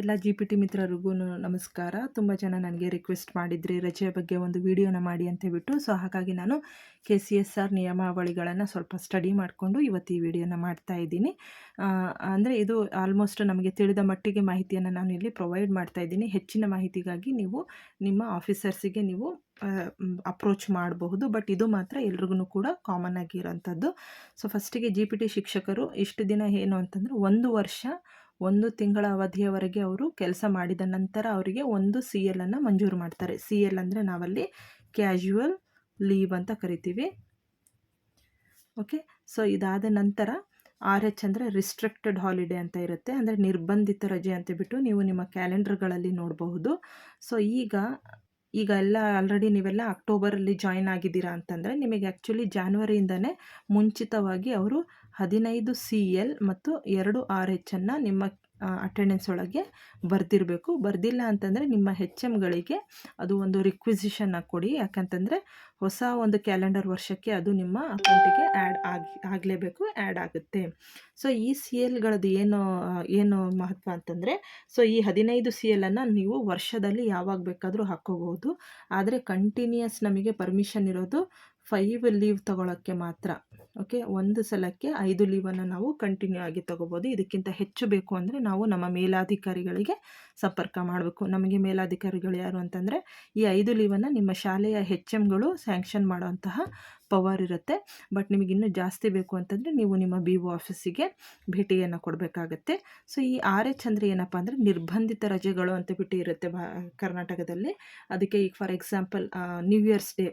ಎಲ್ಲ G P T ಮಿತ್ರರಿಗೂ ನಮಸ್ಕಾರ. ತುಂಬ ಜನ ನನಗೆ ರಿಕ್ವೆಸ್ಟ್ ಮಾಡಿದ್ರಿ ರಜೆಯ ಬಗ್ಗೆ ಒಂದು ವಿಡಿಯೋನ ಮಾಡಿ ಅಂತ ಹೇಳ್ಬಿಟ್ಟು ಸೊ ಹಾಗಾಗಿ ನಾನು ಕೆ ಸಿ ಎಸ್ ಆರ್ ನಿಯಮಾವಳಿಗಳನ್ನು ಸ್ವಲ್ಪ ಸ್ಟಡಿ ಮಾಡಿಕೊಂಡು ಇವತ್ತು ಈ ವಿಡಿಯೋನ ಮಾಡ್ತಾ ಇದ್ದೀನಿ. ಅಂದರೆ ಇದು ಆಲ್ಮೋಸ್ಟ್ ನಮಗೆ ತಿಳಿದ ಮಟ್ಟಿಗೆ ಮಾಹಿತಿಯನ್ನು ನಾನು ಇಲ್ಲಿ ಪ್ರೊವೈಡ್ ಮಾಡ್ತಾ ಇದ್ದೀನಿ. ಹೆಚ್ಚಿನ ಮಾಹಿತಿಗಾಗಿ ನೀವು ನಿಮ್ಮ ಆಫೀಸರ್ಸಿಗೆ ನೀವು ಅಪ್ರೋಚ್ ಮಾಡಬಹುದು. ಬಟ್ ಇದು ಮಾತ್ರ ಎಲ್ರಿಗೂ ಕೂಡ ಕಾಮನ್ ಆಗಿರೋಂಥದ್ದು. ಸೊ ಫಸ್ಟಿಗೆ ಜಿ ಪಿ ಟಿ ಶಿಕ್ಷಕರು ಇಷ್ಟು ದಿನ ಏನು ಅಂತಂದರೆ ಒಂದು ವರ್ಷ ಒಂದು ತಿಂಗಳ ಅವಧಿಯವರೆಗೆ ಅವರು ಕೆಲಸ ಮಾಡಿದ ನಂತರ ಅವರಿಗೆ ಒಂದು ಸಿ ಎಲ್ಲನ್ನು ಮಂಜೂರು ಮಾಡ್ತಾರೆ. ಸಿ ಎಲ್ ಅಂದರೆ ನಾವಲ್ಲಿ ಕ್ಯಾಶುವಲ್ ಲೀವ್ ಅಂತ ಕರಿತೀವಿ. ಓಕೆ? ಸೊ ಇದಾದ ನಂತರ ಆರ್ ಎಚ್ ಅಂದರೆ ರಿಸ್ಟ್ರಿಕ್ಟೆಡ್ ಹಾಲಿಡೇ ಅಂತ ಇರುತ್ತೆ. ಅಂದರೆ ನಿರ್ಬಂಧಿತ ರಜೆ ಅಂತ ಬಿಟ್ಟು ನೀವು ನಿಮ್ಮ ಕ್ಯಾಲೆಂಡರ್ಗಳಲ್ಲಿ ನೋಡಬಹುದು. ಸೊ ಈಗ ಈಗ ಎಲ್ಲ ಆಲ್ರೆಡಿ ನೀವೆಲ್ಲ ಅಕ್ಟೋಬರಲ್ಲಿ ಜಾಯಿನ್ ಆಗಿದ್ದೀರಾ ಅಂತಂದರೆ ನಿಮಗೆ ಆ್ಯಕ್ಚುಲಿ ಜಾನ್ವರಿಯಿಂದನೇ ಮುಂಚಿತವಾಗಿ ಅವರು ಹದಿನೈದು ಸಿ ಎಲ್ ಮತ್ತು ಎರಡು ಆರ್ ಎಚ್ಚನ್ನು ನಿಮ್ಮ ಅಟೆಂಡೆನ್ಸ್ ಒಳಗೆ ಬರ್ದಿರಬೇಕು. ಬರ್ದಿಲ್ಲ ಅಂತಂದರೆ ನಿಮ್ಮ ಹೆಚ್ ಎಮ್ಗಳಿಗೆ ಅದು ಒಂದು ರಿಕ್ವಿಸಿಷನ್ನ ಕೊಡಿ. ಯಾಕಂತಂದರೆ ಹೊಸ ಒಂದು ಕ್ಯಾಲೆಂಡರ್ ವರ್ಷಕ್ಕೆ ಅದು ನಿಮ್ಮ ಅಕೌಂಟಿಗೆ ಆ್ಯಡ್ ಆಗಿ, ಆಗಲೇಬೇಕು ಆ್ಯಡ್ ಆಗುತ್ತೆ. ಸೊ ಈ ಸಿ ಎಲ್ಗಳದ್ದು ಏನು ಏನು ಮಹತ್ವ ಅಂತಂದರೆ ಸೊ ಈ ಹದಿನೈದು ಸಿ ಎಲ್ಲನ್ನು ನೀವು ವರ್ಷದಲ್ಲಿ ಯಾವಾಗ ಬೇಕಾದರೂ ಹಾಕ್ಕೋಬಹುದು. ಆದರೆ ಕಂಟಿನ್ಯೂಯಸ್ ನಮಗೆ ಪರ್ಮಿಷನ್ ಇರೋದು ಫೈವ್ ಲೀವ್ ತಗೊಳ್ಳೋಕ್ಕೆ ಮಾತ್ರ. ಓಕೆ, ಒಂದು ಸಲಕ್ಕೆ ಐದು ಲೀವನ್ನು ನಾವು ಕಂಟಿನ್ಯೂ ಆಗಿ ತೊಗೋಬೋದು. ಇದಕ್ಕಿಂತ ಹೆಚ್ಚು ಬೇಕು ಅಂದರೆ ನಾವು ನಮ್ಮ ಮೇಲಾಧಿಕಾರಿಗಳಿಗೆ ಸಂಪರ್ಕ ಮಾಡಬೇಕು. ನಮಗೆ ಮೇಲಾಧಿಕಾರಿಗಳು ಯಾರು ಅಂತಂದರೆ ಈ ಐದು ಲೀವನ್ನು ನಿಮ್ಮ ಶಾಲೆಯ ಹೆಚ್ ಎಮ್ಗಳು ಸ್ಯಾಂಕ್ಷನ್ ಮಾಡುವಂತಹ ಪವರ್ ಇರುತ್ತೆ. ಬಟ್ ನಿಮಗೆ ಇನ್ನೂ ಜಾಸ್ತಿ ಬೇಕು ಅಂತಂದರೆ ನೀವು ನಿಮ್ಮ ಬಿ ಒ ಆಫೀಸಿಗೆ ಭೇಟಿಯನ್ನು ಕೊಡಬೇಕಾಗತ್ತೆ. ಸೊ ಈ ಆರ್ ಎಚ್ ಅಂದರೆ ಏನಪ್ಪ ಅಂದರೆ ನಿರ್ಬಂಧಿತ ರಜೆಗಳು ಅಂತ ಬಿಟ್ಟು ಇರುತ್ತೆ ಕರ್ನಾಟಕದಲ್ಲಿ. ಅದಕ್ಕೆ ಈಗ for example new year's day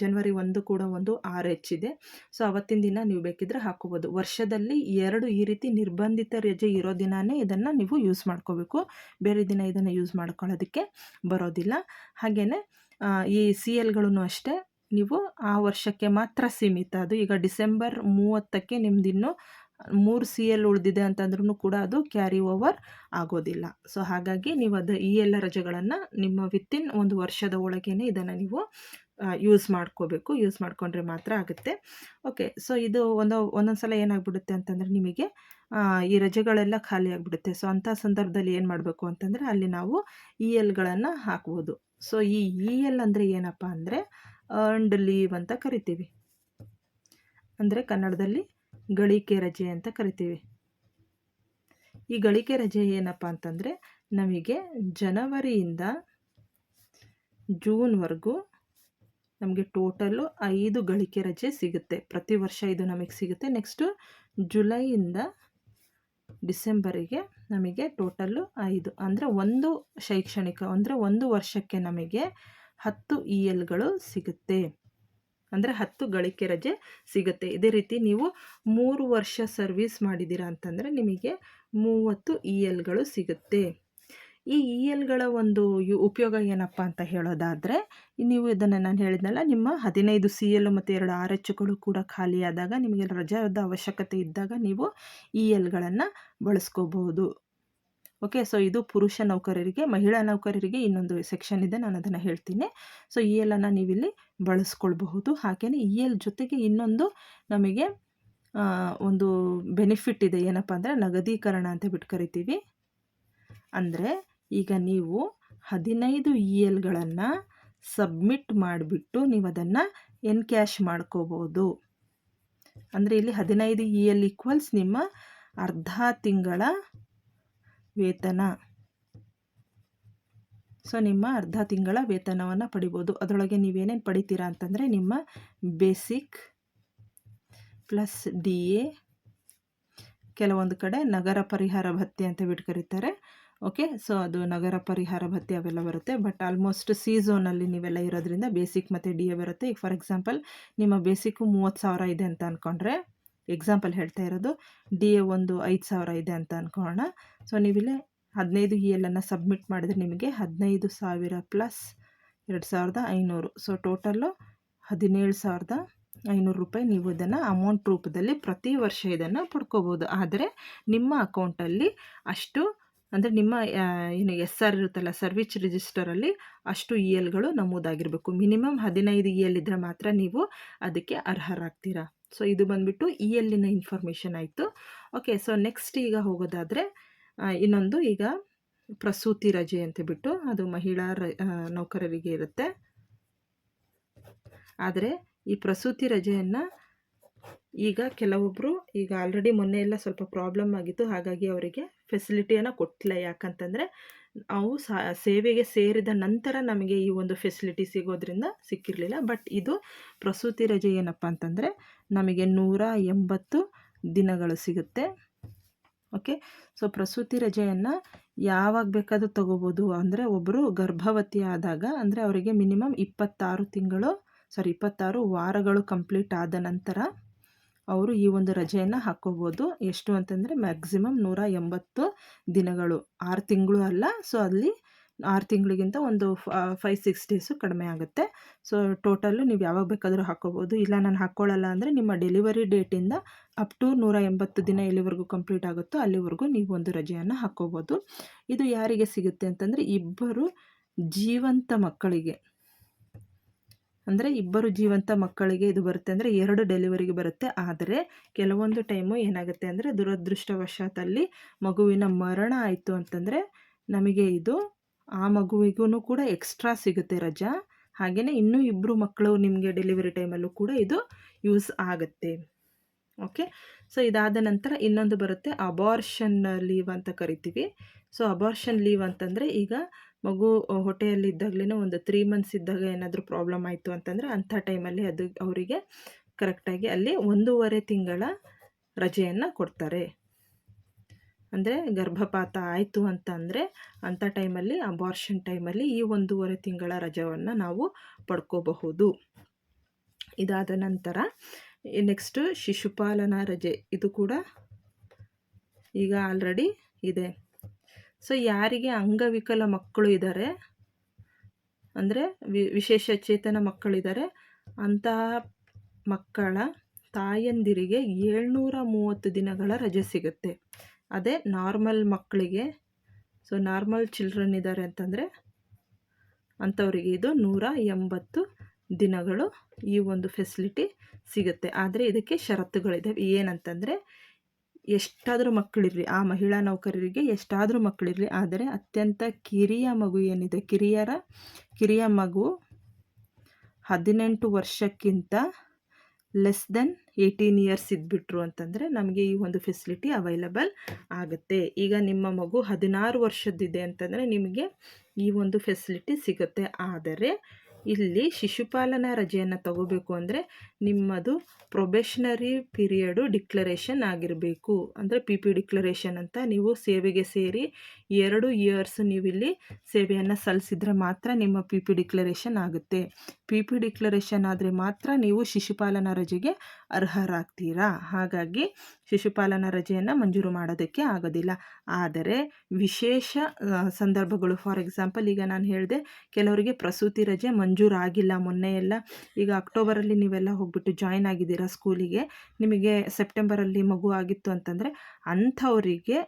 ಜನವರಿ ಒಂದು ಕೂಡ ಒಂದು ಆರ್ ಎಚ್ ಇದೆ. ಸೊ ಅವತ್ತಿನ ದಿನ ನೀವು ಬೇಕಿದ್ರೆ ಹಾಕೋಬೋದು ವರ್ಷದಲ್ಲಿ ಎರಡು ಈ ರೀತಿ ನಿರ್ಬಂಧಿತ ರಜೆ ಇರೋ ದಿನವೇ ಇದನ್ನು ನೀವು ಯೂಸ್ ಮಾಡ್ಕೋಬೇಕು. ಬೇರೆ ದಿನ ಇದನ್ನು ಯೂಸ್ ಮಾಡ್ಕೊಳ್ಳೋದಕ್ಕೆ ಬರೋದಿಲ್ಲ. ಹಾಗೆಯೇ ಈ ಸಿ ಎಲ್ಗಳೂ ಅಷ್ಟೇ ನೀವು ಆ ವರ್ಷಕ್ಕೆ ಮಾತ್ರ ಸೀಮಿತ. ಅದು ಈಗ ಡಿಸೆಂಬರ್ ಮೂವತ್ತಕ್ಕೆ ಇನ್ನೂ ಮೂರು ಸಿ ಎಲ್ ಉಳಿದಿದೆ ಅಂತಂದ್ರೂ ಕೂಡ ಅದು ಕ್ಯಾರಿ ಓವರ್ ಆಗೋದಿಲ್ಲ. ಸೊ ಹಾಗಾಗಿ ನೀವು ಅದು ಈ ಎಲ್ಲ ರಜೆಗಳನ್ನು ನಿಮ್ಮ ವಿತ್ತಿನ್ ಒಂದು ವರ್ಷದ ಒಳಗೇ ಇದನ್ನು ನೀವು ಯೂಸ್ ಮಾಡ್ಕೋಬೇಕು. ಯೂಸ್ ಮಾಡಿಕೊಂಡ್ರೆ ಮಾತ್ರ ಆಗುತ್ತೆ. ಓಕೆ ಸೊ ಇದು ಒಂದು ಒಂದೊಂದು ಸಲ ಏನಾಗ್ಬಿಡುತ್ತೆ ಅಂತಂದರೆ ನಿಮಗೆ ಈ ರಜೆಗಳೆಲ್ಲ ಖಾಲಿ ಆಗಿಬಿಡುತ್ತೆ. ಸೊ ಅಂಥ ಸಂದರ್ಭದಲ್ಲಿ ಏನು ಮಾಡಬೇಕು ಅಂತಂದರೆ ಅಲ್ಲಿ ನಾವು ಇ ಎಲ್ಗಳನ್ನು ಹಾಕ್ಬೋದು. ಸೊ ಈ ಇ ಎಲ್ ಅಂದರೆ ಏನಪ್ಪ ಅಂದರೆ ಅರ್ನ್ಡ್ ಲೀವ್ ಅಂತ ಕರಿತೀವಿ. ಅಂದರೆ ಕನ್ನಡದಲ್ಲಿ ಗಳಿಕೆ ರಜೆ ಅಂತ ಕರಿತೀವಿ. ಈ ಗಳಿಕೆ ರಜೆ ಏನಪ್ಪ ಅಂತಂದರೆ ನಮಗೆ ಜನವರಿಯಿಂದ ಜೂನ್ವರೆಗೂ ನಮಗೆ ಟೋಟಲ್ಲು ಐದು ಗಳಿಕೆ ರಜೆ ಸಿಗುತ್ತೆ. ಪ್ರತಿ ವರ್ಷ ಇದು ನಮಗೆ ಸಿಗುತ್ತೆ. ನೆಕ್ಸ್ಟು ಜುಲೈಯಿಂದ ಡಿಸೆಂಬರಿಗೆ ನಮಗೆ ಟೋಟಲ್ಲು ಐದು. ಅಂದರೆ ಒಂದು ಶೈಕ್ಷಣಿಕ, ಅಂದರೆ ಒಂದು ವರ್ಷಕ್ಕೆ ನಮಗೆ ಹತ್ತು ಇ ಎಲ್ಗಳು ಸಿಗುತ್ತೆ. ಅಂದರೆ ಹತ್ತು ಗಳಿಕೆ ರಜೆ ಸಿಗುತ್ತೆ. ಇದೇ ರೀತಿ ನೀವು ಮೂರು ವರ್ಷ ಸರ್ವಿಸ್ ಮಾಡಿದ್ದೀರಾ ಅಂತಂದರೆ ನಿಮಗೆ ಮೂವತ್ತು ಇ ಎಲ್ಗಳು ಸಿಗುತ್ತೆ. ಈ ಇ ಎಲ್ಗಳ ಒಂದು ಉಪಯೋಗ ಏನಪ್ಪ ಅಂತ ಹೇಳೋದಾದರೆ, ನೀವು ಇದನ್ನು ನಾನು ಹೇಳಿದ್ನಲ್ಲ, ನಿಮ್ಮ ಹದಿನೈದು ಸಿ ಎಲ್ ಮತ್ತು ಎರಡು ಆರ್ ಎಚ್ಗಳು ಕೂಡ ಖಾಲಿಯಾದಾಗ ನಿಮಗೆ ರಜಾದ ಅವಶ್ಯಕತೆ ಇದ್ದಾಗ ನೀವು ಇ ಎಲ್ಗಳನ್ನು ಬಳಸ್ಕೋಬಹುದು. ಓಕೆ, ಸೊ ಇದು ಪುರುಷ ನೌಕರರಿಗೆ, ಮಹಿಳಾ ನೌಕರರಿಗೆ ಇನ್ನೊಂದು ಸೆಕ್ಷನ್ ಇದೆ, ನಾನು ಅದನ್ನು ಹೇಳ್ತೀನಿ. ಸೊ ಇ ಎಲ್ಲನ್ನು ನೀವಿಲ್ಲಿ ಬಳಸ್ಕೊಳ್ಬಹುದು. ಹಾಗೆಯೇ ಇ ಎಲ್ ಜೊತೆಗೆ ಇನ್ನೊಂದು ನಮಗೆ ಒಂದು ಬೆನಿಫಿಟ್ ಇದೆ. ಏನಪ್ಪ ಅಂದರೆ ನಗದೀಕರಣ ಅಂತ ಬಿಟ್ಟು ಕರಿತೀವಿ. ಅಂದರೆ ಈಗ ನೀವು ಹದಿನೈದು ಇ ಎಲ್ಗಳನ್ನು ಸಬ್ಮಿಟ್ ಮಾಡಿಬಿಟ್ಟು ನೀವು ಅದನ್ನು ಎನ್ ಕ್ಯಾಶ್ ಮಾಡ್ಕೋಬೋದು. ಅಂದರೆ ಇಲ್ಲಿ ಹದಿನೈದು ಇ ಎಲ್ ಈಕ್ವಲ್ಸ್ ನಿಮ್ಮ ಅರ್ಧ ತಿಂಗಳ ವೇತನ. ಸೊ ನಿಮ್ಮ ಅರ್ಧ ತಿಂಗಳ ವೇತನವನ್ನು ಪಡಿಬೋದು. ಅದರೊಳಗೆ ನೀವೇನೇನು ಪಡಿತೀರಾ ಅಂತಂದರೆ ನಿಮ್ಮ ಬೇಸಿಕ್ ಪ್ಲಸ್ ಡಿ ಎ ಕೆಲವೊಂದು ಕಡೆ ನಗರ ಪರಿಹಾರ ಭತ್ಯೆ ಅಂತ ಬಿಟ್ಟು ಕರೀತಾರೆ. ಓಕೆ? ಸೊ, ಅದು ನಗರ ಪರಿಹಾರ ಭತ್ಯೆ ಅವೆಲ್ಲ ಬರುತ್ತೆ. ಬಟ್ ಆಲ್ಮೋಸ್ಟ್ ಸಿ ಝೋನಲ್ಲಿ ನೀವೆಲ್ಲ ಇರೋದ್ರಿಂದ ಬೇಸಿಕ್ ಮತ್ತು ಡಿ ಎ ಬರುತ್ತೆ. ಈಗ, ಫಾರ್ ಎಕ್ಸಾಂಪಲ್, ನಿಮ್ಮ ಬೇಸಿಕ್ಕು ಮೂವತ್ತು ಸಾವಿರ ಇದೆ ಅಂತ ಅಂದ್ಕೊಂಡ್ರೆ ಎಕ್ಸಾಂಪಲ್ ಹೇಳ್ತಾ ಇರೋದು, ಡಿ ಎ ಒಂದು ಐದು ಸಾವಿರ ಇದೆ ಅಂತ ಅಂದ್ಕೊಳ್ಳೋಣ ಸೊ, ನೀವಿಲ್ಲೇ ಹದಿನೈದು ಇ ಎಲ್ಲನ್ನು ಸಬ್ಮಿಟ್ ಮಾಡಿದ್ರೆ ನಿಮಗೆ ಹದಿನೈದು ಸಾವಿರ ಪ್ಲಸ್ ಎರಡು ಸಾವಿರದ ಐನೂರು. ಸೊ, ಟೋಟಲ್ಲು ಹದಿನೇಳು ಸಾವಿರದ ಐನೂರು ರೂಪಾಯಿ. ನೀವು ಇದನ್ನು ಅಮೌಂಟ್ ರೂಪದಲ್ಲಿ ಪ್ರತಿ ವರ್ಷ ಇದನ್ನು ಪಡ್ಕೋಬೋದು. ಆದರೆ, ನಿಮ್ಮ ಅಕೌಂಟಲ್ಲಿ ಅಷ್ಟು ಅಂದರೆ ನಿಮ್ಮ ಏನು ಎಸ್ ಆರ್ ಇರುತ್ತಲ್ಲ, ಸರ್ವಿಸ್ ರಿಜಿಸ್ಟರಲ್ಲಿ ಅಷ್ಟು ಇ ಎಲ್ಗಳು ನಮೂದಾಗಿರಬೇಕು. ಮಿನಿಮಮ್ ಹದಿನೈದು ಇ ಎಲ್ ಇದ್ದರೆ ಮಾತ್ರ ನೀವು ಅದಕ್ಕೆ ಅರ್ಹರಾಗ್ತೀರಾ. ಸೊ, ಇದು ಬಂದುಬಿಟ್ಟು ಇ ಎಲ್ಲಿನ ಇನ್ಫಾರ್ಮೇಷನ್ ಆಯಿತು. ಓಕೆ, ಸೊ, ನೆಕ್ಸ್ಟ್ ಈಗ ಹೋಗೋದಾದರೆ ಇನ್ನೊಂದು ಈಗ ಪ್ರಸೂತಿ ರಜೆ ಅಂತ ಬಿಟ್ಟು ಅದು ಮಹಿಳಾ ರ ನೌಕರರಿಗೆ ಇರುತ್ತೆ. ಆದರೆ ಈ ಪ್ರಸೂತಿ ರಜೆಯನ್ನು ಈಗ ಕೆಲವೊಬ್ಬರು ಈಗ ಆಲ್ರೆಡಿ ಮೊನ್ನೆ ಎಲ್ಲ ಸ್ವಲ್ಪ ಪ್ರಾಬ್ಲಮ್ ಆಗಿತ್ತು. ಹಾಗಾಗಿ ಅವರಿಗೆ ಫೆಸಿಲಿಟಿಯನ್ನು ಕೊಟ್ಟಿಲ್ಲ. ಯಾಕಂತಂದರೆ ಅವು ಸೇವೆಗೆ ಸೇರಿದ ನಂತರ ನಮಗೆ ಈ ಒಂದು ಫೆಸಿಲಿಟಿ ಸಿಗೋದ್ರಿಂದ ಸಿಕ್ಕಿರಲಿಲ್ಲ. ಬಟ್ ಇದು ಪ್ರಸೂತಿ ರಜೆ ಏನಪ್ಪ ಅಂತಂದರೆ ನಮಗೆ ನೂರ ಎಂಬತ್ತು ದಿನಗಳು ಸಿಗುತ್ತೆ. ಓಕೆ ಸೊ ಪ್ರಸೂತಿ ರಜೆಯನ್ನು ಯಾವಾಗ ಬೇಕಾದರೂ ತಗೋಬೋದು. ಅಂದರೆ ಒಬ್ಬರು ಗರ್ಭವತಿ ಆದಾಗ ಅಂದರೆ ಅವರಿಗೆ ಮಿನಿಮಮ್ ಇಪ್ಪತ್ತಾರು ತಿಂಗಳು ಸಾರಿ ಇಪ್ಪತ್ತಾರು ವಾರಗಳು ಕಂಪ್ಲೀಟ್ ಆದ ನಂತರ ಅವರು ಈ ಒಂದು ರಜೆಯನ್ನು ಹಾಕ್ಕೋಬೋದು ಎಷ್ಟು ಅಂತಂದರೆ ಮ್ಯಾಕ್ಸಿಮಮ್ ನೂರ ಎಂಬತ್ತು ದಿನಗಳು. ಆರು ತಿಂಗಳು ಅಲ್ಲ. ಸೊ ಅಲ್ಲಿ ಆರು ತಿಂಗಳಿಗಿಂತ ಒಂದು ಫೈವ್ ಸಿಕ್ಸ್ ಡೇಸು ಕಡಿಮೆ ಆಗುತ್ತೆ. ಸೊ ಟೋಟಲ್ಲು ನೀವು ಯಾವಾಗ ಬೇಕಾದರೂ ಹಾಕ್ಕೋಬೋದು ಇಲ್ಲ, ನಾನು ಹಾಕ್ಕೊಳ್ಳಲ್ಲ ಅಂದರೆ ನಿಮ್ಮ ಡೆಲಿವರಿ ಡೇಟಿಂದ ಅಪ್ ಟು ನೂರ ಎಂಬತ್ತು ದಿನ ಎಲ್ಲಿವರೆಗೂ ಕಂಪ್ಲೀಟ್ ಆಗುತ್ತೋ ಅಲ್ಲಿವರೆಗೂ ನೀವು ಒಂದು ರಜೆಯನ್ನು ಹಾಕ್ಕೋಬೋದು ಇದು ಯಾರಿಗೆ ಸಿಗುತ್ತೆ ಅಂತಂದರೆ ಇಬ್ಬರು ಜೀವಂತ ಮಕ್ಕಳಿಗೆ. ಅಂದರೆ ಇಬ್ಬರು ಜೀವಂತ ಮಕ್ಕಳಿಗೆ ಇದು ಬರುತ್ತೆ ಅಂದರೆ ಎರಡು ಡೆಲಿವರಿಗೆ ಬರುತ್ತೆ. ಆದರೆ ಕೆಲವೊಂದು ಟೈಮು ಏನಾಗುತ್ತೆ ಅಂದರೆ ದುರದೃಷ್ಟವಶಾತಲ್ಲಿ ಮಗುವಿನ ಮರಣ ಆಯಿತು ಅಂತಂದರೆ ನಮಗೆ ಇದು ಆ ಮಗುವಿಗೂ ಕೂಡ ಎಕ್ಸ್ಟ್ರಾ ಸಿಗುತ್ತೆ ರಜಾ. ಹಾಗೆಯೇ ಇನ್ನೂ ಇಬ್ಬರು ಮಕ್ಕಳು ನಿಮಗೆ ಡೆಲಿವರಿ ಟೈಮಲ್ಲೂ ಕೂಡ ಇದು ಯೂಸ್ ಆಗುತ್ತೆ. ಓಕೆ ಸೊ ಇದಾದ ನಂತರ ಇನ್ನೊಂದು ಬರುತ್ತೆ ಅಬಾರ್ಷನ್ ಲೀವ್ ಅಂತ ಕರಿತೀವಿ. ಸೊ ಅಬಾರ್ಷನ್ ಲೀವ್ ಅಂತಂದರೆ ಈಗ ಮಗು ಹೊಟ್ಟೆಯಲ್ಲಿದ್ದಾಗಲೇ ಒಂದು ತ್ರೀ ಮಂತ್ಸ್ ಇದ್ದಾಗ ಏನಾದರೂ ಪ್ರಾಬ್ಲಮ್ ಆಯಿತು ಅಂತಂದರೆ ಅಂಥ ಟೈಮಲ್ಲಿ ಅದು ಅವರಿಗೆ ಕರೆಕ್ಟಾಗಿ ಅಲ್ಲಿ ಒಂದೂವರೆ ತಿಂಗಳ ರಜೆಯನ್ನು ಕೊಡ್ತಾರೆ. ಅಂದರೆ ಗರ್ಭಪಾತ ಆಯಿತು ಅಂತ ಅಂದರೆ ಅಂಥ ಟೈಮಲ್ಲಿ ಅಬಾರ್ಷನ್ ಟೈಮಲ್ಲಿ ಈ ಒಂದೂವರೆ ತಿಂಗಳ ರಜವನ್ನು ನಾವು ಪಡ್ಕೋಬಹುದು. ಇದಾದ ನಂತರ ನೆಕ್ಸ್ಟು ಶಿಶುಪಾಲನಾ ರಜೆ ಇದು ಕೂಡ ಈಗ ಆಲ್ರೆಡಿ ಇದೆ. ಸೊ ಯಾರಿಗೆ ಅಂಗವಿಕಲ ಮಕ್ಕಳು ಇದ್ದಾರೆ ಅಂದರೆ ವಿ, ವಿಶೇಷ ಚೇತನ ಮಕ್ಕಳಿದ್ದಾರೆ ಅಂತಹ ಮಕ್ಕಳ ತಾಯಂದಿರಿಗೆ ಏಳ್ನೂರ ಮೂವತ್ತು ದಿನಗಳ ರಜೆ ಸಿಗುತ್ತೆ. ಅದೇ ನಾರ್ಮಲ್ ಮಕ್ಕಳಿಗೆ. ಸೊ ನಾರ್ಮಲ್ ಚಿಲ್ಡ್ರನ್ ಇದ್ದಾರೆ ಅಂತಂದರೆ ಅಂಥವರಿಗೆ ಇದು ನೂರ ಎಂಬತ್ತು ದಿನಗಳು ಈ ಒಂದು ಫೆಸಿಲಿಟಿ ಸಿಗುತ್ತೆ. ಆದರೆ ಇದಕ್ಕೆ ಷರತ್ತುಗಳಿದ್ದಾವೆ ಏನಂತಂದರೆ ಎಷ್ಟಾದರೂ ಮಕ್ಕಳಿರಲಿ, ಆ ಮಹಿಳಾ ನೌಕರರಿಗೆ ಎಷ್ಟಾದರೂ ಮಕ್ಕಳಿರಲಿ, ಆದರೆ ಅತ್ಯಂತ ಕಿರಿಯ ಮಗು ಏನಿದೆ? ಕಿರಿಯರ, ಕಿರಿಯ ಮಗು ಹದಿನೆಂಟು ವರ್ಷಕ್ಕಿಂತ ಲೆಸ್ ದೆನ್ ಏಯ್ಟೀನ್ ಇಯರ್ಸ್ ಇದ್ಬಿಟ್ರು ಅಂತಂದರೆ ನಮಗೆ ಈ ಒಂದು ಫೆಸಿಲಿಟಿ ಅವೈಲಬಲ್ ಆಗುತ್ತೆ. ಈಗ ನಿಮ್ಮ ಮಗು ಹದಿನಾರು ವರ್ಷದ್ದಿದೆ ಅಂತಂದರೆ ನಿಮಗೆ ಈ ಒಂದು ಫೆಸಿಲಿಟಿ ಸಿಗುತ್ತೆ. ಆದರೆ ಇಲ್ಲಿ ಶಿಶುಪಾಲನಾ ರಜೆಯನ್ನು ತಗೋಬೇಕು ಅಂದರೆ ನಿಮ್ಮದು ಪ್ರೊಬೆಷನರಿ ಪೀರಿಯಡು ಡಿಕ್ಲರೇಷನ್ ಆಗಿರಬೇಕು. ಅಂದರೆ ಪಿ ಪಿ ಡಿಕ್ಲರೇಷನ್ ಅಂತ ನೀವು ಸೇವೆಗೆ ಸೇರಿ ಎರಡು ಇಯರ್ಸ್ ನೀವಿಲ್ಲಿ ಸೇವೆಯನ್ನು ಸಲ್ಲಿಸಿದರೆ ಮಾತ್ರ ನಿಮ್ಮ ಪಿ ಪಿ ಡಿಕ್ಲರೇಷನ್ ಆಗುತ್ತೆ. ಪಿ ಪಿ ಡಿಕ್ಲರೇಷನ್ ಆದರೆ ಮಾತ್ರ ನೀವು ಶಿಶುಪಾಲನಾ ರಜೆಗೆ ಅರ್ಹರಾಗ್ತೀರಾ? ಹಾಗಾಗಿ ಶಿಶುಪಾಲನಾ ರಜೆಯನ್ನು ಮಂಜೂರು ಮಾಡೋದಕ್ಕೆ ಆಗೋದಿಲ್ಲ. ಆದರೆ ವಿಶೇಷ ಸಂದರ್ಭಗಳು ಫಾರ್ ಎಕ್ಸಾಂಪಲ್ ಈಗ ನಾನು ಹೇಳಿದೆ, ಕೆಲವರಿಗೆ ಪ್ರಸೂತಿ ರಜೆ ಮಂಜೂರಾಗಿಲ್ಲ ಮೊನ್ನೆ ಎಲ್ಲ. ಈಗ ಅಕ್ಟೋಬರಲ್ಲಿ ನೀವೆಲ್ಲ ಹೋಗ್ಬಿಟ್ಟು ಜಾಯ್ನ್ ಆಗಿದ್ದೀರಾ ಸ್ಕೂಲಿಗೆ ನಿಮಗೆ ಸೆಪ್ಟೆಂಬರಲ್ಲಿ ಮಗು ಆಗಿತ್ತು ಅಂತಂದರೆ ಅಂಥವರಿಗೆ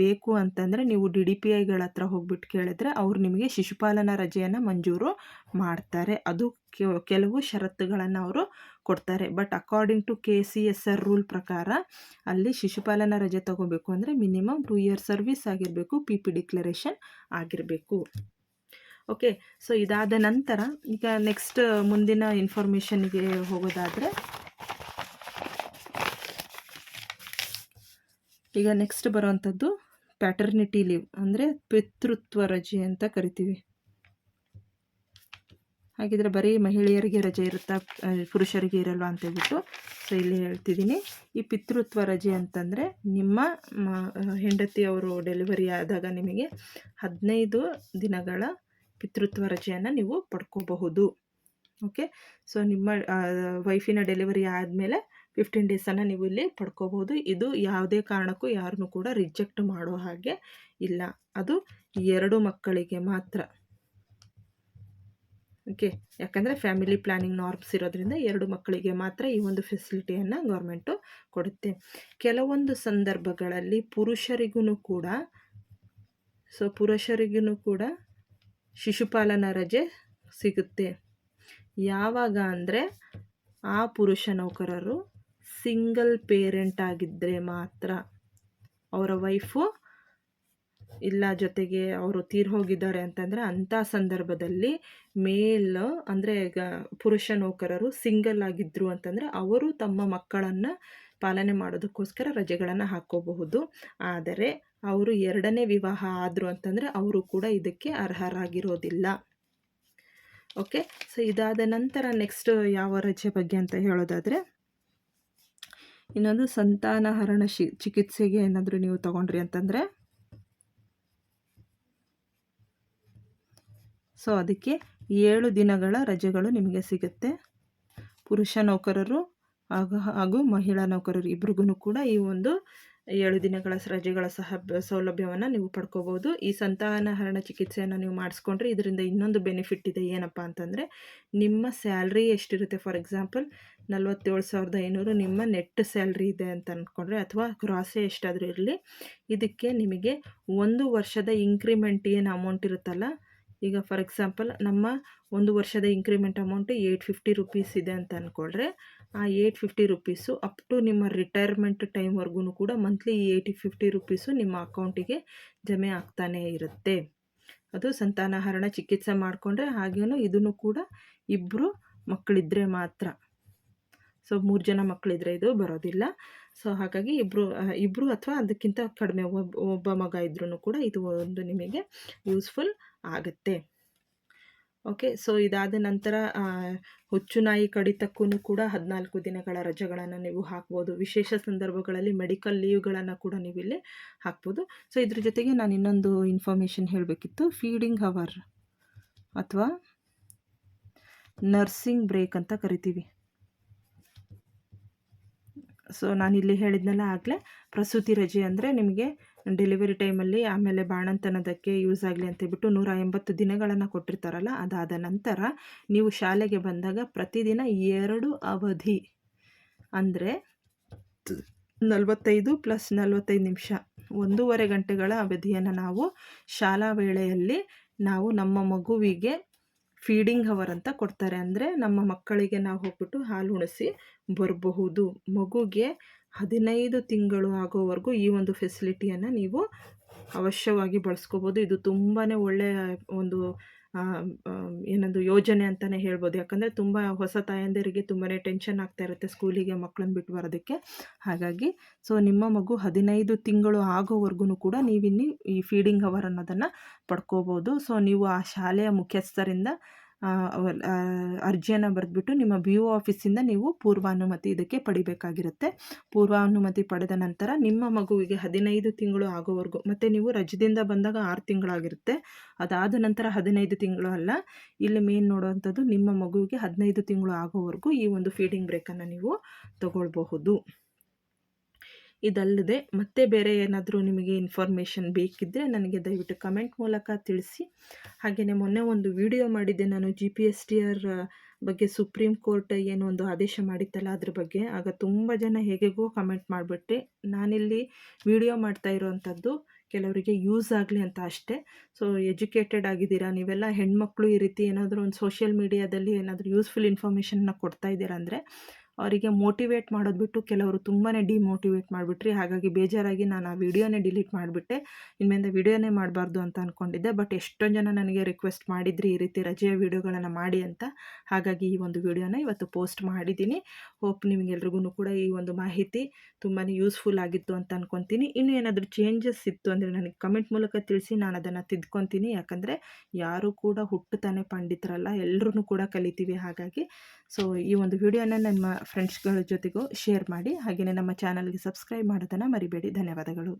ಬೇಕು ಅಂತಂದರೆ ನೀವು ಡಿ ಡಿ ಪಿ ಐಗಳ ಹತ್ರ ಹೋಗ್ಬಿಟ್ಟು ಕೇಳಿದ್ರೆ ಅವ್ರು ನಿಮಗೆ ಶಿಶುಪಾಲನಾ ರಜೆಯನ್ನು ಮಂಜೂರು ಮಾಡ್ತಾರೆ. ಅದು ಕೆಲವು ಷರತ್ತುಗಳನ್ನು ಅವರು ಕೊಡ್ತಾರೆ. But according to K C S R rule ಪ್ರಕಾರ ಅಲ್ಲಿ ಶಿಶುಪಾಲನಾ ರಜೆ ತಗೋಬೇಕು ಅಂದರೆ ಮಿನಿಮಮ್ ಟೂ ಇಯರ್ ಸರ್ವಿಸ್ ಆಗಿರಬೇಕು, ಪಿ ಪಿ ಡಿಕ್ಲರೇಷನ್ ಆಗಿರಬೇಕು. ಓಕೆ, ಸೊ ಇದಾದ ನಂತರ ಈಗ ನೆಕ್ಸ್ಟ್ ಮುಂದಿನ ಇನ್ಫಾರ್ಮೇಷನ್ಗೆ ಹೋಗೋದಾದರೆ ಈಗ ನೆಕ್ಸ್ಟ್ ಬರೋವಂಥದ್ದು ಪ್ಯಾಟರ್ನಿಟಿ ಲೀವ್ ಅಂದರೆ ಪಿತೃತ್ವ ರಜೆ ಅಂತ ಕರಿತೀವಿ. ಹಾಗಿದ್ರೆ ಬರೀ ಮಹಿಳೆಯರಿಗೆ ರಜೆ ಇರುತ್ತಾ ಪುರುಷರಿಗೆ ಇರಲ್ವಾ ಅಂತ ಹೇಳ್ಬಿಟ್ಟು ಸೊ ಇಲ್ಲಿ ಹೇಳ್ತಿದ್ದೀನಿ. ಈ ಪಿತೃತ್ವ ರಜೆ ಅಂತಂದರೆ ನಿಮ್ಮ ಹೆಂಡತಿಯವರು ಡೆಲಿವರಿ ಆದಾಗ ನಿಮಗೆ ಹದಿನೈದು ದಿನಗಳ ಪಿತೃತ್ವ ರಜೆಯನ್ನು ನೀವು ಪಡ್ಕೋಬಹುದು. ಓಕೆ ಸೊ ನಿಮ್ಮ ವೈಫಿನ ಡೆಲಿವರಿ ಆದಮೇಲೆ ಫಿಫ್ಟೀನ್ ಡೇಸನ್ನು ನೀವು ಇಲ್ಲಿ ಪಡ್ಕೋಬೋದು ಇದು ಯಾವುದೇ ಕಾರಣಕ್ಕೂ ಯಾರನ್ನೂ ಕೂಡ ರಿಜೆಕ್ಟ್ ಮಾಡೋ ಹಾಗೆ ಇಲ್ಲ. ಅದು ಎರಡು ಮಕ್ಕಳಿಗೆ ಮಾತ್ರ. ಓಕೆ ಯಾಕಂದರೆ ಫ್ಯಾಮಿಲಿ ಪ್ಲ್ಯಾನಿಂಗ್ ನಾರ್ಮ್ಸ್ ಇರೋದ್ರಿಂದ ಎರಡು ಮಕ್ಕಳಿಗೆ ಮಾತ್ರ ಈ ಒಂದು ಫೆಸಿಲಿಟಿಯನ್ನು ಗೌರ್ಮೆಂಟು ಕೊಡುತ್ತೆ. ಕೆಲವೊಂದು ಸಂದರ್ಭಗಳಲ್ಲಿ ಪುರುಷರಿಗೂ ಕೂಡ ಸೊ ಪುರುಷರಿಗೂ ಕೂಡ ಶಿಶುಪಾಲನಾ ರಜೆ ಸಿಗುತ್ತೆ. ಯಾವಾಗ ಅಂದರೆ ಆ ಪುರುಷ ನೌಕರರು ಸಿಂಗಲ್ ಪೇರೆಂಟ್ ಆಗಿದ್ದರೆ ಮಾತ್ರ ಅವರ ವೈಫು ಇಲ್ಲ ಜೊತೆಗೆ ಅವರು ತೀರ್ ಹೋಗಿದ್ದಾರೆ ಅಂತಂದರೆ ಅಂಥ ಸಂದರ್ಭದಲ್ಲಿ ಮೇಲ್, ಅಂದರೆ ಈಗ ಪುರುಷ ನೌಕರರು ಸಿಂಗಲ್ ಆಗಿದ್ದರು ಅಂತಂದರೆ ಅವರು ತಮ್ಮ ಮಕ್ಕಳನ್ನು ಪಾಲನೆ ಮಾಡೋದಕ್ಕೋಸ್ಕರ ರಜೆಗಳನ್ನು ಹಾಕ್ಕೋಬಹುದು ಆದರೆ ಅವರು ಎರಡನೇ ವಿವಾಹ ಆದರು ಅಂತಂದರೆ ಅವರು ಕೂಡ ಇದಕ್ಕೆ ಅರ್ಹರಾಗಿರೋದಿಲ್ಲ. ಓಕೆ ಸೊ ಇದಾದ ನಂತರ ನೆಕ್ಸ್ಟ್ ಯಾವ ರಜೆ ಬಗ್ಗೆ ಅಂತ ಹೇಳೋದಾದರೆ ಇನ್ನೊಂದು ಸಂತಾನಹರಣ ಶಿ, ಚಿಕಿತ್ಸೆಗೆ ಏನಾದರೂ ನೀವು ತಗೊಂಡ್ರಿ ಅಂತಂದರೆ? ಸೊ ಅದಕ್ಕೆ ಏಳು ದಿನಗಳ ರಜೆಗಳು ನಿಮಗೆ ಸಿಗುತ್ತೆ. ಪುರುಷ ನೌಕರರು ಹಾಗೂ ಹಾಗೂ ಮಹಿಳಾ ನೌಕರರು ಇಬ್ರಿಗೂ ಕೂಡ ಈ ಒಂದು ಏಳು ದಿನಗಳ ರಜೆಗಳ ಸಹ ಸೌಲಭ್ಯವನ್ನು ನೀವು ಪಡ್ಕೋಬೋದು ಈ ಸಂತಾನಹರಣ ಚಿಕಿತ್ಸೆಯನ್ನು ನೀವು ಮಾಡಿಸ್ಕೊಂಡ್ರೆ ಇದರಿಂದ ಇನ್ನೊಂದು ಬೆನಿಫಿಟ್ ಇದೆ. ಏನಪ್ಪ ಅಂತಂದರೆ, ನಿಮ್ಮ ಸ್ಯಾಲ್ರಿ ಎಷ್ಟಿರುತ್ತೆ? ಫಾರ್ ಎಕ್ಸಾಂಪಲ್ ನಲ್ವತ್ತೇಳು ಸಾವಿರದ ಐನೂರು ನಿಮ್ಮ ನೆಟ್ ಸ್ಯಾಲ್ರಿ ಇದೆ ಅಂತ ಅಂದ್ಕೊಂಡ್ರೆ ಅಥವಾ ಗ್ರಾಸೆ ಎಷ್ಟಾದರೂ ಇರಲಿ, ಇದಕ್ಕೆ ನಿಮಗೆ ಒಂದು ವರ್ಷದ ಇಂಕ್ರಿಮೆಂಟ್ ಏನು ಅಮೌಂಟ್ ಇರುತ್ತಲ್ಲ, ಈಗ ಫಾರ್ ಎಕ್ಸಾಂಪಲ್ ನಮ್ಮ ಒಂದು ವರ್ಷದ increment amount eight fifty rupees ಇದೆ ಅಂತ ಅಂದ್ಕೊಂಡ್ರೆ eight fifty rupees up to ನಿಮ್ಮ ರಿಟೈರ್ಮೆಂಟ್ ಟೈಮ್ವರೆಗೂ ಕೂಡ ಮಂತ್ಲಿ ಏಯ್ಟಿ ಫಿಫ್ಟಿ ರುಪೀಸು ನಿಮ್ಮ ಅಕೌಂಟಿಗೆ ಜಮೆ ಆಗ್ತಾನೇ ಇರುತ್ತೆ. ಅದು ಸಂತಾನಹರಣ ಚಿಕಿತ್ಸೆ ಮಾಡಿಕೊಂಡ್ರೆ ಹಾಗೇನು ಇದನ್ನು ಕೂಡ ಇಬ್ಬರು ಮಕ್ಕಳಿದ್ದರೆ ಮಾತ್ರ. ಸೊ ಮೂರು ಜನ ಮಕ್ಕಳಿದ್ರೆ ಇದು ಬರೋದಿಲ್ಲ. ಸೊ ಹಾಗಾಗಿ ಇಬ್ಬರು ಇಬ್ಬರು ಅಥವಾ ಅದಕ್ಕಿಂತ ಕಡಿಮೆ ಒಬ್ಬ ಒಬ್ಬ ಮಗ ಇದ್ರೂ ಕೂಡ ಇದು ಒಂದು ನಿಮಗೆ ಯೂಸ್ಫುಲ್ ಆಗುತ್ತೆ. ಓಕೆ, ಸೊ ಇದಾದ ನಂತರ ಹುಚ್ಚು ನಾಯಿ ಕಡಿತಕ್ಕೂ ಕೂಡ ಹದಿನಾಲ್ಕು ದಿನಗಳ ರಜೆಗಳನ್ನು ನೀವು ಹಾಕ್ಬೋದು. ವಿಶೇಷ ಸಂದರ್ಭಗಳಲ್ಲಿ ಮೆಡಿಕಲ್ ಲೀವ್ಗಳನ್ನು ಕೂಡ ನೀವು ಇಲ್ಲಿ ಹಾಕ್ಬೋದು. ಸೊ ಇದ್ರ ಜೊತೆಗೆ ನಾನು ಇನ್ನೊಂದು ಇನ್ಫಾರ್ಮೇಷನ್ ಹೇಳಬೇಕಿತ್ತು. ಫೀಡಿಂಗ್ ಹವರ್ ಅಥವಾ ನರ್ಸಿಂಗ್ ಬ್ರೇಕ್ ಅಂತ ಕರಿತೀವಿ. ಸೊ ನಾನಿಲ್ಲಿ ಹೇಳಿದ್ನಲ್ಲ ಆಗಲೇ, ಪ್ರಸೂತಿ ರಜೆ ಅಂದರೆ ನಿಮಗೆ ಡೆಲಿವರಿ ಟೈಮಲ್ಲಿ ಆಮೇಲೆ ಬಾಣಂತನದಕ್ಕೆ ಯೂಸ್ ಆಗಲಿ ಅಂತೇಳ್ಬಿಟ್ಟು ನೂರ ಎಂಬತ್ತು ದಿನಗಳನ್ನು ಕೊಟ್ಟಿರ್ತಾರಲ್ಲ, ಅದಾದ ನಂತರ ನೀವು ಶಾಲೆಗೆ ಬಂದಾಗ ಪ್ರತಿದಿನ ಎರಡು ಅವಧಿ. ಅಂದರೆ ನಲವತ್ತೈದು ಪ್ಲಸ್ ನಲವತ್ತೈದು ನಿಮಿಷ. ಒಂದೂವರೆ ಗಂಟೆಗಳ ಅವಧಿಯನ್ನು ನಾವು ಶಾಲಾ ವೇಳೆಯಲ್ಲಿ ನಾವು ನಮ್ಮ ಮಗುವಿಗೆ ಫೀಡಿಂಗ್ ಅವರ್ ಅಂತ ಕೊಡ್ತಾರೆ. ಅಂದರೆ ನಮ್ಮ ಮಕ್ಕಳಿಗೆ ನಾವು ಹೋಗ್ಬಿಟ್ಟು ಹಾಲು ಉಣಿಸಿ ಬರಬಹುದು. ಮಗುಗೆ ಹದಿನೈದು ತಿಂಗಳು ಆಗೋವರೆಗೂ ಈ ಒಂದು ಫೆಸಿಲಿಟಿಯನ್ನು ನೀವು ಅವಶ್ಯವಾಗಿ ಬಳಸ್ಕೋಬೋದು. ಇದು ತುಂಬಾ ಒಳ್ಳೆಯ ಒಂದು ಏನೊಂದು ಯೋಜನೆ ಅಂತಲೇ ಹೇಳ್ಬೋದು. ಯಾಕಂದರೆ ತುಂಬ ಹೊಸ ತಾಯಂದಿರಿಗೆ ತುಂಬಾ ಟೆನ್ಷನ್ ಆಗ್ತಾ ಇರುತ್ತೆ ಸ್ಕೂಲಿಗೆ ಮಕ್ಕಳನ್ನ ಬಿಟ್ಟು ಬರೋದಕ್ಕೆ. ಹಾಗಾಗಿ ಸೊ ನಿಮ್ಮ ಮಗು ಹದಿನೈದು ತಿಂಗಳು ಆಗೋವರೆಗೂ ಕೂಡ ನೀವಿನ್ನಿ ಈ ಫೀಡಿಂಗ್ ಅವರ್ ಅನ್ನೋದನ್ನು ಪಡ್ಕೋಬೋದು. ಸೊ ನೀವು ಆ ಶಾಲೆಯ ಮುಖ್ಯಸ್ಥರಿಂದ ಅರ್ಜಿಯನ್ನು ಬರೆದ್ಬಿಟ್ಟು ನಿಮ್ಮ ಬಿ ಒ ಆಫೀಸಿಂದ ನೀವು ಪೂರ್ವಾನುಮತಿ ಇದಕ್ಕೆ ಪಡಿಬೇಕಾಗಿರುತ್ತೆ. ಪೂರ್ವಾನುಮತಿ ಪಡೆದ ನಂತರ ನಿಮ್ಮ ಮಗುವಿಗೆ ಹದಿನೈದು ತಿಂಗಳು ಆಗೋವರೆಗೂ, ಮತ್ತು ನೀವು ರಜದಿಂದ ಬಂದಾಗ ಆರು ತಿಂಗಳಾಗಿರುತ್ತೆ. ಅದಾದ ನಂತರ ಹದಿನೈದು ತಿಂಗಳು ಅಲ್ಲ, ಇಲ್ಲಿ ಮೇನ್ ನೋಡುವಂಥದ್ದು ನಿಮ್ಮ ಮಗುವಿಗೆ ಹದಿನೈದು ತಿಂಗಳು ಆಗೋವರೆಗೂ ಈ ಒಂದು ಫೀಡಿಂಗ್ ಬ್ರೇಕನ್ನು ನೀವು ತಗೊಳ್ಬಹುದು. ಇದಲ್ಲದೆ ಮತ್ತೆ ಬೇರೆ ಏನಾದರೂ ನಿಮಗೆ ಇನ್ಫಾರ್ಮೇಷನ್ ಬೇಕಿದ್ದರೆ ನನಗೆ ದಯವಿಟ್ಟು ಕಮೆಂಟ್ ಮೂಲಕ ತಿಳಿಸಿ. ಹಾಗೆಯೇ ಮೊನ್ನೆ ಒಂದು ವಿಡಿಯೋ ಮಾಡಿದ್ದೆ ನಾನು G P S T R ಬಗ್ಗೆ ಸುಪ್ರೀಂ ಕೋರ್ಟ್ ಏನು ಒಂದು ಆದೇಶ ಮಾಡಿತ್ತಲ್ಲ ಅದ್ರ ಬಗ್ಗೆ. ಆಗ ತುಂಬ ಜನ ಹೇಗೆಗೋ ಕಮೆಂಟ್ ಮಾಡಿಬಿಟ್ಟೆ ನಾನಿಲ್ಲಿ ವಿಡಿಯೋ ಮಾಡ್ತಾ ಇರೋವಂಥದ್ದು ಕೆಲವರಿಗೆ ಯೂಸ್ ಆಗಲಿ ಅಂತ ಅಷ್ಟೇ. ಸೊ ಎಜುಕೇಟೆಡ್ ಆಗಿದ್ದೀರಾ, ನೀವೆಲ್ಲ ಹೆಣ್ಮಕ್ಳು ಈ ರೀತಿ ಏನಾದರೂ ಒಂದು ಸೋಷಿಯಲ್ ಮೀಡಿಯಾದಲ್ಲಿ ಏನಾದರೂ ಯೂಸ್ಫುಲ್ ಇನ್ಫಾರ್ಮೇಷನ್ನ ಕೊಡ್ತಾ ಇದ್ದೀರಾ ಅಂದರೆ ಅವರಿಗೆ ಮೋಟಿವೇಟ್ ಮಾಡೋದು ಬಿಟ್ಟು ಕೆಲವರು ತುಂಬಾ ಡಿಮೋಟಿವೇಟ್ ಮಾಡಿಬಿಟ್ರಿ. ಹಾಗಾಗಿ ಬೇಜಾರಾಗಿ ನಾನು ಆ ವಿಡಿಯೋನೇ ಡಿಲೀಟ್ ಮಾಡಿಬಿಟ್ಟೆ. ಇನ್ಮೇಲೆ ವಿಡಿಯೋನೇ ಮಾಡಬಾರ್ದು ಅಂತ ಅಂದ್ಕೊಂಡಿದ್ದೆ ಬಟ್ ಎಷ್ಟೊಂದು ಜನ ನನಗೆ ರಿಕ್ವೆಸ್ಟ್ ಮಾಡಿದ್ರಿ ಈ ರೀತಿ ರಜೆಯ ವಿಡಿಯೋಗಳನ್ನು ಮಾಡಿ ಅಂತ. ಹಾಗಾಗಿ ಈ ಒಂದು ವಿಡಿಯೋನ ಇವತ್ತು ಪೋಸ್ಟ್ ಮಾಡಿದ್ದೀನಿ. ಹೋಪ್ ನಿಮಗೆಲ್ರಿಗೂ ಕೂಡ ಈ ಒಂದು ಮಾಹಿತಿ ತುಂಬಾ ಯೂಸ್ಫುಲ್ ಆಗಿತ್ತು ಅಂತ ಅಂದ್ಕೊತೀನಿ ಇನ್ನು ಏನಾದರೂ ಚೇಂಜಸ್ ಇತ್ತು ಅಂದರೆ ನನಗೆ ಕಮೆಂಟ್ ಮೂಲಕ ತಿಳಿಸಿ ನಾನು ಅದನ್ನು ತಿದ್ಕೊತೀನಿ. ಯಾಕಂದರೆ ಯಾರೂ ಕೂಡ ಹುಟ್ಟುತ್ತಾನೆ ಪಂಡಿತರಲ್ಲ. ಎಲ್ಲರೂ ಕೂಡ ಕಲಿತೀವಿ ಹಾಗಾಗಿ. ಸೊ ಈ ಒಂದು ವಿಡಿಯೋನ ನಮ್ಮ ಫ್ರೆಂಡ್ಸ್ಗಳ ಜೊತೆಗೂ ಶೇರ್ ಮಾಡಿ ಹಾಗೆಯೇ ನಮ್ಮ ಚಾನಲ್ಗೆ ಸಬ್ಸ್ಕ್ರೈಬ್ ಮಾಡೋದನ್ನು ಮರಿಬೇಡಿ. ಧನ್ಯವಾದಗಳು.